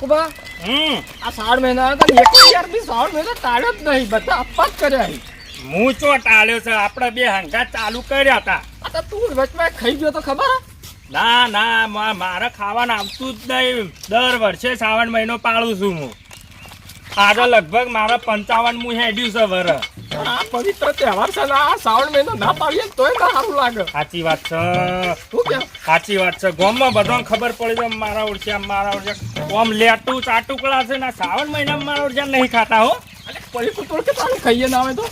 આકુબા હમ. આ શ્રાવણ મહિનો તો એક યાર બી શ્રાવણ મહિનો ટાળ્યો જ નહીં બધા આપવા જ કર્યા. હું ચો ટાળ્યો છે? આપણે બે હંગા ચાલુ કર્યા હતા. આ તો તું વચમાં ખાઈ ગયો તો ખબર ના ના મારે ખાવાનું આવતું જ નહીં. દર વર્ષે શ્રાવણ મહિનો પાળું છું હું. આજે લગભગ મારા પંચાવન હું હેડ્યું છે વર આ પવિત્ર તહેવાર છે આ શ્રાવણ મહિનો ના પાડીએ તોય ના સારું લાગે. સાચી વાત છે. સાચી વાત છે. ગોમમાં બધાને ખબર પડી છે મારા ઓળખ્યા મારા ઓળખ્યા ઓમ લેટું ચાટુકડા છે ને શ્રાવણ મહિનામાં મારો ઓળખ્યા નહીં ખાતા હો. અરે પડી કુતોડ કે તારું ખાઈએ ના આવે તો?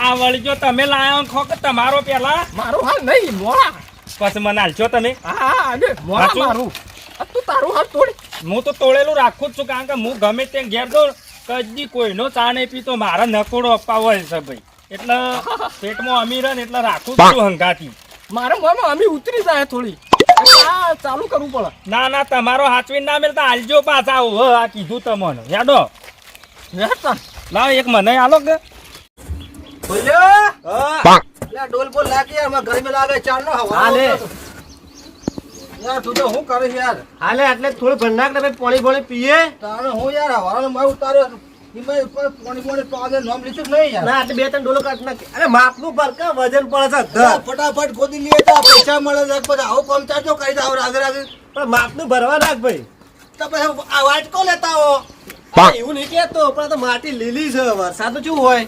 આ વળી જો તમે લાયો ખો કે તમારો પેલા. મારો હાલ નહીં મોળા પછી મને હાલશો તમે. હા હા આજે મોડા મારું. આ તું તારું હાલ તોડ. હું તો તોડેલું રાખું જ છું કારણ કે હું ગમે ત્યાં ઘેર દઉં કદી કોઈનો ચા નહીં પીતો મારા નકોડો અપાવો છે ભાઈ. એટલે પેટમાં અમીર ને એટલે રાખું જ છું હંગાથી. મારા મોમાં અમી ઉતરી જાય થોડી. આ ચાલુ કરવું પડે. ના ના તમારો હાચવીને ના મેળતા હાલજો પાછા આવો. હ, આ કીધું તમને. યાદો હેડ લાવ એક મને આલો કે. બોલ્યો? લે ડોલ બોલ લાગે યારમાં ગરમી લાગે ચાલ નો હવા હાલે. યાર તું. તો હું કરે છે યાર? હાલે એટલે થોડું ભંડાક ને પાણી પાણી પીએ. તારે હું યાર હવાનો મારું ઉતાર્યો બે ત્રણ ડોલો કાઢ નાખી. અરે માપનું ભરકા વજન પડે છે ફટાફટ ખોદી લઈએ તો પૈસા મળે છે પછી આવું કરી પણ માપનું ભરવા નાખ ભાઈ. તો પછી આ વાટકો લેતા હો એવું નહીં કેતો પણ તો માટી લીલી છે વરસાદ તો શું હોય?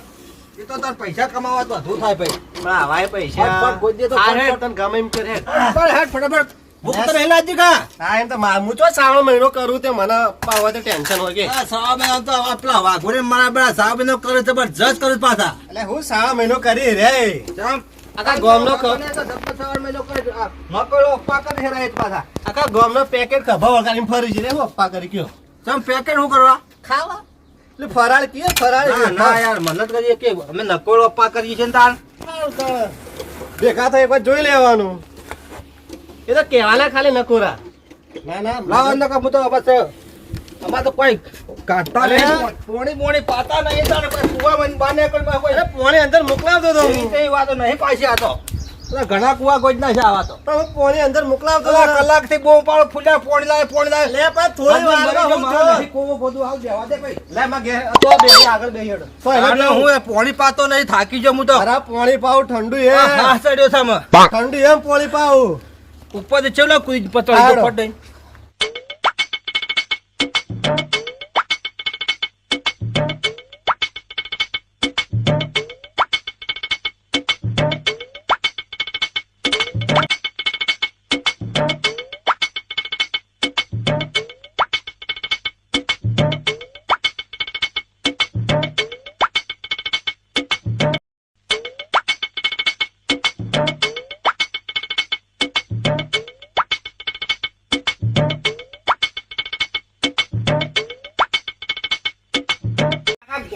એ તો તાર પૈસા કમાવા તો વધુ થાય ભાઈ. પણ આવાય પૈસા. ગમે એમ કરે પણ હેડ ફટાફટ. ભૂખ તો રહેલા જ કા? હા એમ તો હું તો મહિનો કરું તે મને પાવા તો ટેન્શન હોય કે. સાવ તો આપલા વાઘોડે મારા બેડા સાહેબ નો કરે કરે પાછા. એટલે હું શ્રાવણ મહિનો કરી રે. જામ આખા ગોમનો છે. મકોડો અપ્પા કરે છે રાઈત પાછા. આખા ગોમનો પેકેટ વળગાડીને ફરી છે રે હું અપ્પા કરી ગયો. ચમ પેકેટ શું કરવા? ખાવા? એટલે ફરાળ કીએ ફરાળ ના યાર મને કરીએ કે અમે નકોડો અપ્પા કરીએ છીએ ને તાર. ભેગા થઈ જોઈ લેવાનું. એ તો કહેવાના ખાલી નકોરા ના ના લાવ અંદર કા હું તો બસ અમાર તો કોઈ કાઢતા. નહીં. પોણી પોણી પાતા નહીં તારે કોઈ કુવા મન બાને કોઈ કોઈ અરે પોણી અંદર મોકલાવતો તો એ વાતો નહીં પાછી આ તો. ઘણા કુવા કોઈ જ ના છે આવા તો. પણ હું પોણી અંદર મોકલાવતો કલાકથી બહુ પાડો ફૂલ્યા પોણી લાવે પોણી લાવે લે પણ થોડી વાર કોવો બધું આવ દેવા દે ભાઈ. લે માં ઘેર તો બે આગળ બે હેડ. તો હું પોણી પાતો નહીં થાકી હું તો. અરે પોણી પાઉ ઠંડુ હે આ હા ચડ્યો છે આમાં. ઠંડુ એમ પોણી પાવ ઉપરથી ચેવડો કુઈ પતો હારો. પડ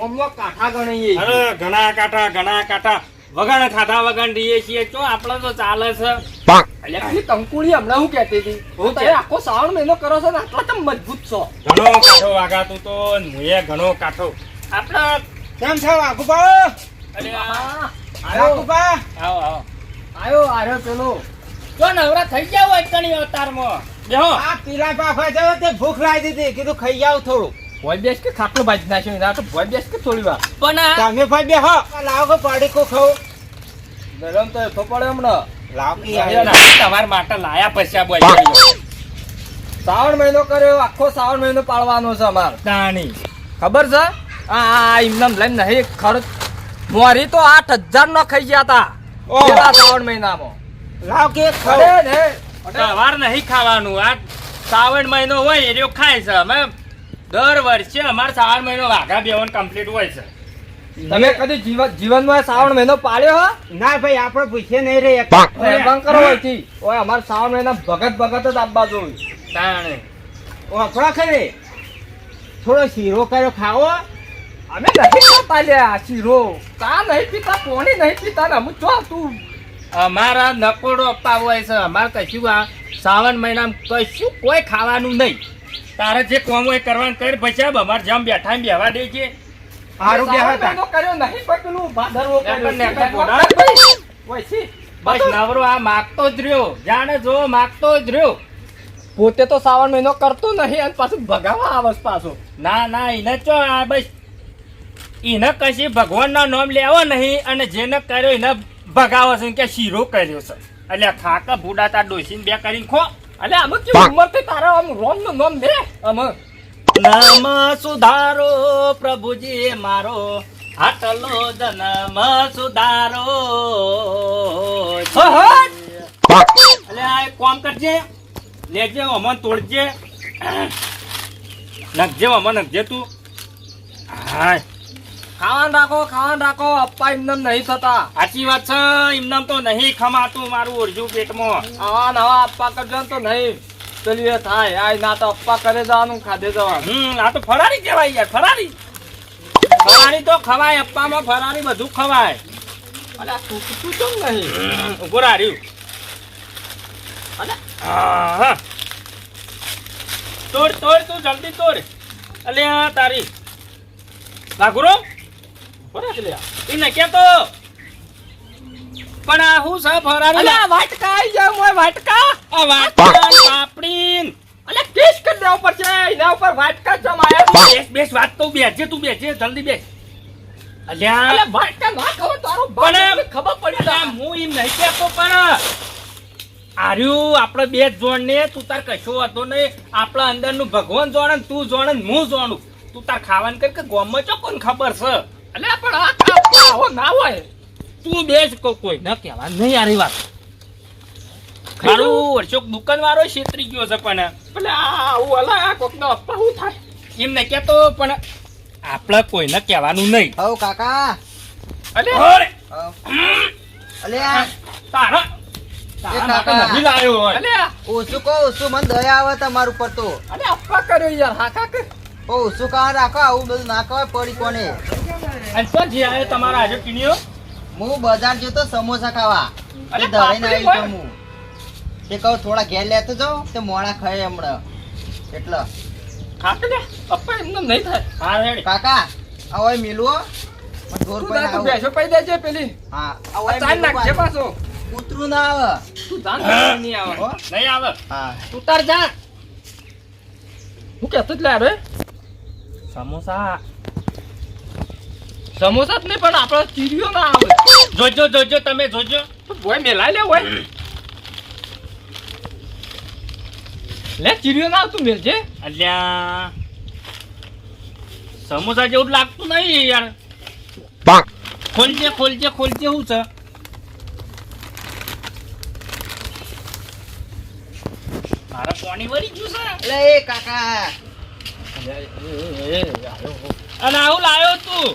દઈ કાઠા ગણીએ અરે ઘણા કાંટા ઘણા કાંટા વગણ ખાધા વગણ રહીએ છીએ. ચો આપણે તો ચાલે છે. એટલે કંકુડી હમણાં હું કહેતી હતી? હું તમે આખો શ્રાવણ મહિનો કરો છો ને આટલા તમે મજબૂત છો. ઘણો કાઠો વાગાતું તો મુએ ઘણો કાંઠો. આપણે કેમ છે વાઘુબા અરે આયો આવો આવો. આયો આર્યો પેલો. જો નવરા થઈ ગયા હોય અવતારમાં. બેહો. આ પીલા પાફા જવો તે ભૂખ લાગી દીધી કીધું ખાઈ જાવ થોડું ભોય બેસ કે ખાટલો ભાજી નાખ્યો એના તો ભોય બેસ કે થોડી વાર. પણ આ- તમે ભાઈ બેહો. લાવો કે પાડી કો ખાવ ગરમ તો તો પડે હમણાં. લાવ તમાર માટે લાયા પૈસા બોય શ્રાવણ મહિનો કર્યો આખો શ્રાવણ મહિનો પાળવાનો છે અમાર. તાણી. ખબર છે? આ આ એમનેમ લઈને નહીં ખર્ચ. મોરી તો આઠ હજાર નો ખાઈ ગયા હતા ઓહ. શ્રાવણ મહિનામાં. લાવ કે ખાવ અરે ને સવાર નહીં ખાવાનું આ શ્રાવણ મહિનો હોય એ ખાય છે. અમે દર વર્ષે અમારે શ્રાવણ મહિનો વાઘા બેવન કમ્પ્લીટ હોય છે. તમે કદી જીવન જીવનમાં શ્રાવણ મહિનો પાળ્યો હો? ના ભાઈ આપણે પૂછીએ નહીં રે મહેરબાન કરો હોયથી ઓય અમારે શ્રાવણ મહિના ભગત ભગત જ આપવા જોઈ તાણે. વાપરા ખરે થોડો શીરો કર્યો ખાવો. અમે નથી ખાતા શીરો. કા નહીં પીતા પોણી નહીં પીતા ને અમુક ચો તું. અમારા નકોડો અપાવ હોય છે. અમારે કશું આ શ્રાવણ મહિનામાં કશું કોઈ ખાવાનું નહીં. તારે જે કોમ હોય કરવાનું કરી પછી અમારે જેમ બેઠા એમ બેહવા દે છે. હારું બે હતા. મહિનો કર્યો નહીં પણ પેલું ભાદરવો કર્યો ને છે. ઘોડા. ઓય છી. બસ નવરો આ માગતો જ રહ્યો. જાણે જો માગતો જ રહ્યો. પોતે તો શ્રાવણ મહિનો કરતો નહીં અને પાછું ભગાવા આવસ પાછો. ના ના એને ચો આ બસ. એને કશી ભગવાનના નામ લેવો નહીં અને જેને કર્યો એને ભગાવો છે કે શીરો કર્યો છે. એટલે ખાકા ભૂડાતા ડોસીને બે કરીને ખો. અલે આમ કે ઉંમરથી તારા આમ રોમનું નામ દે. આમ. નામ સુધારો પ્રભુજી મારો. આટલો જન્મ સુધારો. અલે આ એક કામ કરજે. લેજે અમન તોડજે. નખજે અમન નખજે તું. હા ખાવાનું રાખો ખાવાનું રાખો. અપ્પા એમને નહીં થતા. સાચી વાત છે. એમનામ તો નહીં ખમાતું મારું ઓરજું પેટમાં. આવા નવા અપ્પા કરજો તો નહીં. પેલું એ થાય. આ ના તો અપ્પા કરે જવાનું ખાધે જવાનું. હમ આ તો ફરારી કહેવાય યાર ફરારી. ફરારી તો ખવાય અપ્પામાં ફરારી બધું ખવાય. અલા તું તું ચમ નહીં? ઊભો રાર્યું અલા. હા તોડ તોડ તું જલ્દી તોડ. અલે તારી. લાગુરો. એને કેતો પણ આ હું સા ફરારી અલે વાટકા આઈ જાય મોય વાટકા? આ વાટણ પાપડીન અલે કેસ કરી દેવા પડશે એના ઉપર વાટકા જમાયા બેસ બેસ વાત તો બેસજે તું બેસજે જલ્દી બેસ. અલ્યા અલે વાટકા ના ખબર તારો પણ- ખબર પડી અલ્યા, જાય હું એમ નહીં કેતો પણ આર્યું આપણે બે જ જોણ ને તું તાર કશો હતો નહીં. આપણા અંદરનું ભગવાન જોણે ને તું જોણે ને હું જોણું. તું તાર ખાવાનું કર કે ગોમમાં ચો કોને ખબર છે? અલે પણ આ કાપા આવો ના હોય. તું બેસ કો કોઈ ન કહેવા નહીં આરી વાત. મારું વર્ષોક દુકાન વાળો છેતરી ગયો છે પણ. એટલે આવું અલા કોક નો અપ્પા હું થાય એમને કેતો પણ આપણે કોઈને કહેવાનું નહીં. હવ કાકા. અલે. ઓરે, તારા. એ તારા કાકા. માટે નહીં લાયો હોય. અલે. ઓછું કહો? ઓછું મને દયા આવે તમારું પર તો? અલે અપ્પા કર્યો યાર હા કાક. ઓ ઓછું કા રાખો? આવું બધું નાખવા પડી કોને? અને જે આવે તમારા આજે કિનિયો હું બજાર જતો સમોસા ખાવા. અરે એ ના આવી તો હું. તે કહું થોડા ઘેર લેતો જાઉં તે મોડા ખાય હમણાં. એટલે. ખાક લે અપ્પા એમને નહીં થાય. હા રેડ. કાકા આ હોય મિલવો ઢોર પર તું બેસો પઈ દેજે પેલી. હા. હોય ચાલ નાખજે પાછો. કૂતરું ના આવે. તું જાન નહીં આવે. નહીં આવે. હા. તું તાર જા. હું કહેતો જ લે રે સમોસા. સમોસા જ નહીં પણ આપણા ચીરીઓ ના આવે જોજો જોજો તમે જોજો તો ભોય લે હોય લે ચીરીઓ ના આવતું મેલજે અલ્યા સમોસા જેવું લાગતું નહીં યાર ખોલજે ખોલજે ખોલજે શું છે મારા પાણી વળી ગયું છે કાકા અને આવું લાયો તું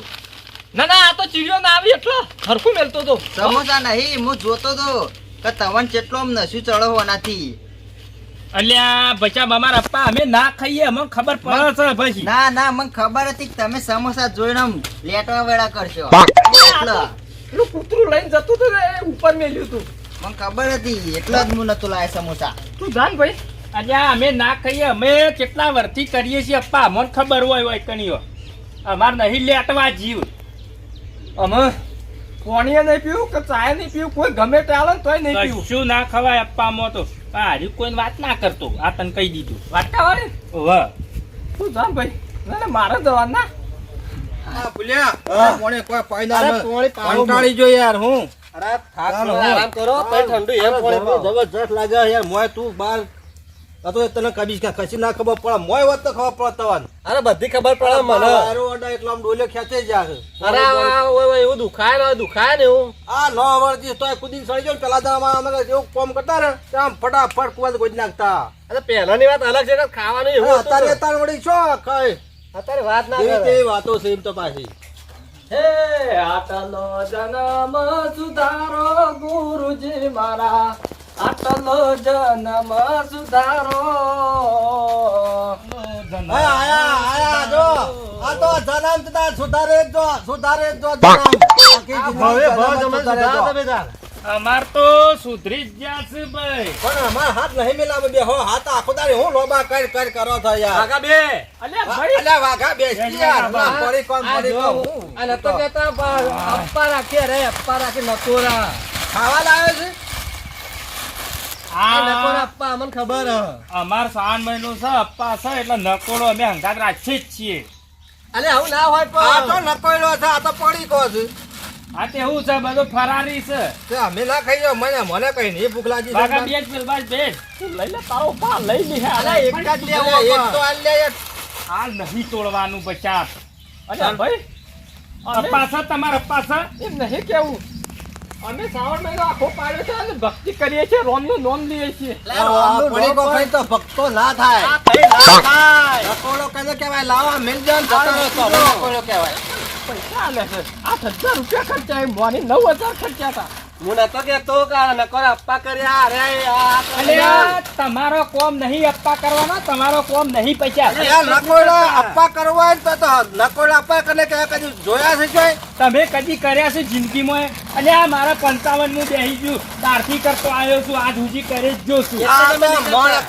ના ના આ તો ચીડિયો ના આવી એટલો હરખું મેલતો તો. સમોસા નહીં હું જોતો તો કે તવન આમ નશું ચડવવાનાથી અલ્યા બચા બમાર અપ્પા અમે ના ખાઈએ અમને ખબર પડે. છે ભાઈ ના ના મને ખબર હતી કે તમે સમોસા જોઈને આમ લેટવા વેળા કરશો. એટલે. પેલું કૂતરું લઈને જતું હતું ને ઉપર મેલ્યું તું મને ખબર હતી એટલે જ હું નતું લાય સમોસા. તું જાન ભાઈ. અલ્યા અમે ના ખાઈએ અમે કેટલા વર્ષથી કરીએ છીએ અપ્પા અમને ખબર હોય હોય કણીઓ અમાર નહીં લેટવા જીવ. અમે પાણીએ નહીં પીવું કે ચાય નહીં પીવું? કોઈ ગમે તે આવે તોય નહીં પીવું. કશું ના ખવાય અપ્પામાં તો. હારી કોઈ વાત ના કરતો. આ તને કહી દીધું. વાટકા વાળી વાહ. તું જાન ભાઈ? ના મારે જવાનું ના. હા ભૂલ્યા. કોણે કોઈ ફાયદા કંટાળી જો યાર હું. અરે થાક આરામ કરો. તઈ ઠંડુ એમ અરે જબરજસ્ત લાગે યાર મોય તું બાર હતો એ તને કબીજ કે કશી ના ખબર પડે મોય વાત તો ખબર પડે તવન. અરે બધી ખબર પડે મને. હારો અડા એટલો આમ ડોલે ખેંચે જ અરે ઓય ઓય એવું દુખાય ને દુખાય ને એવું. આ નો આવડતી તોય કુદીને સળી ગયો પેલા દાડામાં અમે એવું કોમ કરતા ને આમ ફટાફટ કુવા ગોઈ નાખતા. અરે પહેલાની વાત અલગ છે કે ખાવાનું એવું અત્યારે અત્યારે વળી છો કઈ? અત્યારે વાત ના કરે. વાતો છે એમ તો પાછી. હે આટલો જન્મ સુધારો ગુરુજી મારા. આટલો જન્મ સુધારો. તો. અમાર તો સુધરી જ ગયા છે ભાઈ. પણ અમાર હાથ નહીં મિલાવે બે હો હાથ આખો દાડી હું લોબા કર કર કરો છો યાર. વાઘા બે. અલ્યા વાઘા બે યાર? ના, પડી કોણ પડી કોણ નતો કહેતા પણ અપ્પા રાખે રે અપ્પા રાખે નકોરા ખાવા લાવે છે? અમને ખબર હ. અમાર શ્રાવણ મહિનો છે અપ્પા છે એટલે નકોડો અમે હંગાત રાખી જ છીએ. અલે આવું ના હોય આ તો પણ છે આ તો પડી કો છે. આ તે છે બધો ફરારી છે. તે અમે ના ખાઈએ મને મને કઈ નહીં ભૂખ લાગી છે. બાકા બેજ પેલબાજ બેજ તું લઈ લે તારો પા લઈ લે. અલે એક જ લેવો એક તો પણ. આલ લે એક. આ નહીં તોડવાનું અલ્યા ભાઈ અપ્પા છે તમારા અપ્પા છે? એમ નહીં કેવું. અમે શ્રાવણ મહિનો આખો પાડ્યો છે અને ભક્તિ કરીએ છીએ રોમનું નોમ લઈએ છીએ. તો ભક્તો ના થાય. આ કઈ ના થાય. નકોડો કને કહેવાય લાવા મિલ કેવાય ને કહેવાય પૈસા આલે છે. આઠ હજાર રૂપિયા ખર્ચા મોની નવ હજાર ખર્ચ્યા હતા. તમારો કોમ નહીં અપ્પા કરવાનો તમારો કોમ નહીં પૈસા. નકોડો અપ્પા કરવો નકોડો અપ્પા કને કદી જોયા છે તમે કદી કર્યા છે જિંદગીમાં? અને આ મારા પંચાવનનું બેહી ગયું તારથી કરતો આવ્યો છું આજ સુધી કરે જ જો છું. આ તો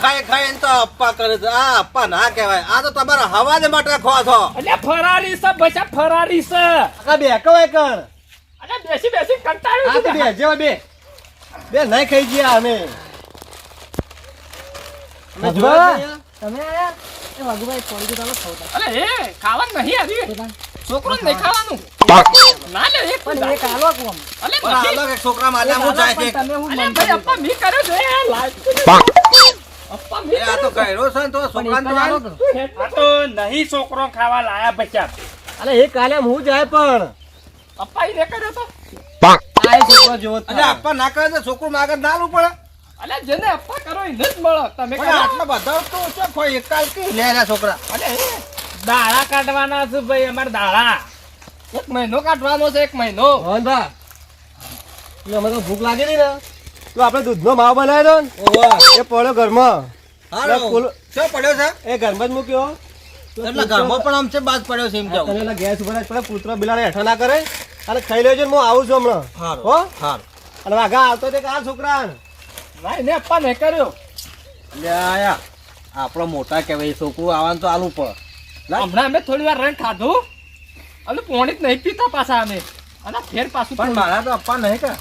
ખાઈ ખાઈ તો અપ્પા કરે છે. આ અપ્પા ના કહેવાય. આ તો તમારા હવાજ માટે ખો છો એટલે ફરારી છે બચા ફરારી છે. બે કહેવાય કર અને બેસી બેસી કંટાળ્યો છું. બે જેવા બે. બે નહીં ખાઈ ગયા અમે. અમે જોયા છે અહીંયા? તમે આયા? એ વાઘુભાઈ પડી તમે ખાવ અરે એ ખાવાનું નહીં આવ્યું છોકરો નહીં ખાવાનું. ના લે એક પણ એક આલો કોમ અલે આલો કે છોકરા માટે હું જાય છે? તમે હું અલે ભાઈ અપ્પા મી કર્યો છે અપ્પા મી આ તો ગયરો છે તો પણ એક છોકરાને જ આલો તો તો. આ તો નહીં છોકરો ખાવા લાયા બચા અલે એ કાલે હું જાય પણ. અપ્પા ઈ રે કર્યો તો આ એ છોકરો જેવો અરે થાય. ના કરે તો છોકરું માગે ના આલવું પડે. અલે જેને અપ્પા કરો એને જ મળે. તમે આટલા બધા તો કોઈ એકાલ કે લે લે છોકરા. અલે એ. દાડા કાઢવાના છે ભાઈ અમારે દાડા. એક મહિનો કાઢવાનો છે એક મહિનો. એટલે અમે તો ભૂખ લાગેલી ને. તો આપણે દૂધનો માવ બનાવ્યો ને? ઓવા એ પડ્યો ઘરમાં. શું પડ્યો છે? એ ઘરમાં જ મૂક્યો. તો એટલે ઘરમાં પણ આમ છે બાદ પડ્યો છે એમ એટલે ગેસ ઉપર પડે કૂતરો બિલાડે હેઠા ના કરે. અને ખાઈ લેજો ને હું આવું છું હમણાં. હારું હો? હાર. અને વાઘા આવતો તે આ છોકરા ભાઈ ને પણ નહીં કર્યો. લે આયા. આપણો મોટા કહેવાય છોકરું આવવાનું તો આલું પણ. હમણાં અમે થોડી વાર રહીને ખાધું. અને પોણી જ નહીં પીતા પાછા અમે. અને ફેર પાછું પણ મારા તો અપ્પા નહીં કા.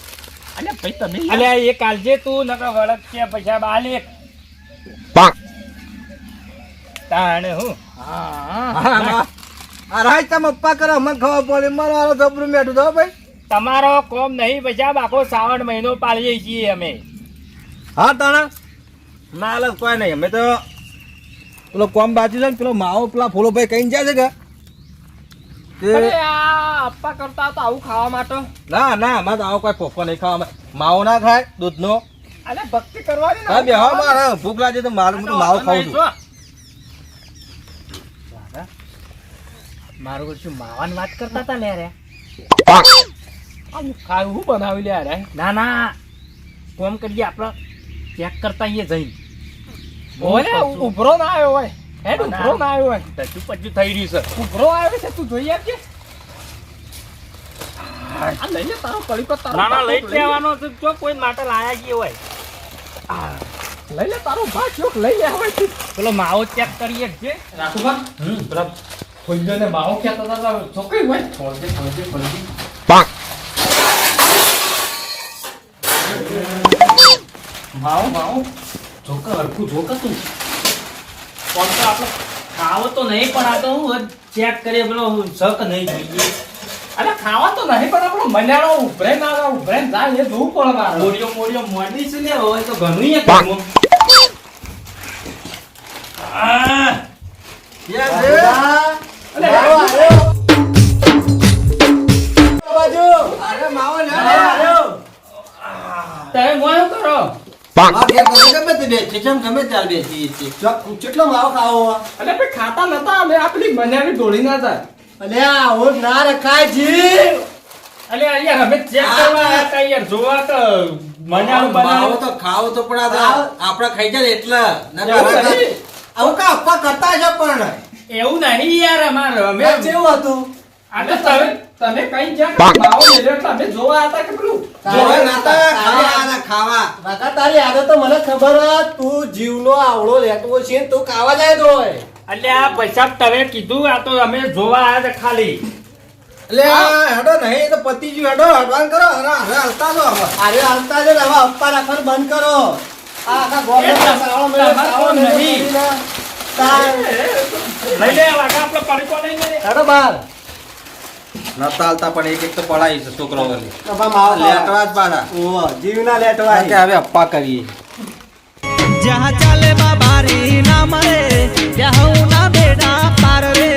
અલે ભાઈ તમે અલે એ કાલજે તું નકર વળક કે પૈસા બાલી તાણે હું. હા આ રાજ તમે અપ્પા કરે અમને ખબર પડે. મારો જબરું મેઠું તો ભાઈ. તમારો કોમ નહીં પૈસા આખો શ્રાવણ મહિનો પાળીએ છીએ અમે. હા તાણા? ના અલગ કોઈ નહીં. અમે તો પેલો કોમ બાજુ છે ને પેલો માવો પેલા ફૂલો ભાઈ કઈ જાય છે કે? અપ્પા કરતા તો આવું ખાવા માટે. ના ના અમારે આવો કોઈ પોપો નહીં ખાવા માવો ના ખાય દૂધનો. અરે ભક્તિ કરવાની ભૂખ લાગે તો મારું માવો ખાવું છું. મારું શું માવાન વાત કરતા હતા લે રે? ખાવું હું બનાવી લે રે? ના ના. કોમ કરીએ આપણે ચેક કરતા અહીંયા જઈને. ઓલે ઉભરો ના આવ્યો હોય. હેડ ઉભરો ના. આવ્યો હોય. પચું પચું થઈ રહ્યું છે? ઉભરો આવ્યો છે તું જોઈ આવજે આ લઈ લે તારો પર તારો ના ના લઈ લેવાનો છે. જો કોઈ માટે લાયા ગયો હોય. લઈ લે તારો ભાગ ચોક લઈ લે હવે પેલો માવો ચેક કરીએ. છે રાખુબા પેલા ફોઈલોને માવો કહેતા હતા છોકરી હોય? ફોડજે ફોડજે ફોડજે માવો માવો. જોકા હરખું જોકા તું. કોમ તો આપણે ખાવો તો નહીં પણ આ તો હું ચેક કરીએ પેલો શક નહીં જોઈએ. અરે ખાવા તો નહીં પણ આપણો મન્યાળો ઉભરે ના ઉભરે ને જાય એ જોવું પડે મારે. મોડિયો મોડિયો મોડી છે ને હોય તો ઘણું એ કામ. માવો લે તમે મોયો કરો? કેટલો માવો ખાવો ખાતા નતા અમે આપણી ના જાય અલે આવો ના રખાય જીવ. અલે યાર અમે ચેક કરવા હતા યાર જોવા તો મનાળું બનાવો. તો ખાવો તો પણ ખાઈ જાય એટલે. આવું કા અપ્પા કરતા છે પણ? એવું નહીં યાર અમારે અમે કેવું હતું? આટલે તમે તમે કઈ જ્યાં મેલ્યો એટલે અમે જોવા હતા કે પેલું? જોવા નતા. ખાવા આના ખાવા. કાકા તારી આદત તો મને ખબર તું જીવનો આવડો લેતો છે તું ખાવા જાય તો એટલે આ પૈસા તમે કીધું આ તો અમે જોવા આવ્યા હતા ખાલી. એટલે આ હેડો નહીં તો પતિ જ્યું હેડો હડવાન કરો અરે હરા હલતા જો અરે હાલતા જો હવે અપ્પા રાખવાનું બંધ કરો. આખા તમ- સાવળો કોણ મેળ્યો નહીં? લઈ લે વાઘા આપણે પડીકો લઈ લે હેડો બહાર. નતા પણ એક એક તો પડાય છે છોકરાઓને. નફા માવો ખાવા. લેટવા જ પાછા ઓહો, જીવના લેટવા કે હવે અપ્પા કરીએ. જहाँ ચાલે બાબારી ના મરે ત્યાં ના બેડા પાર રે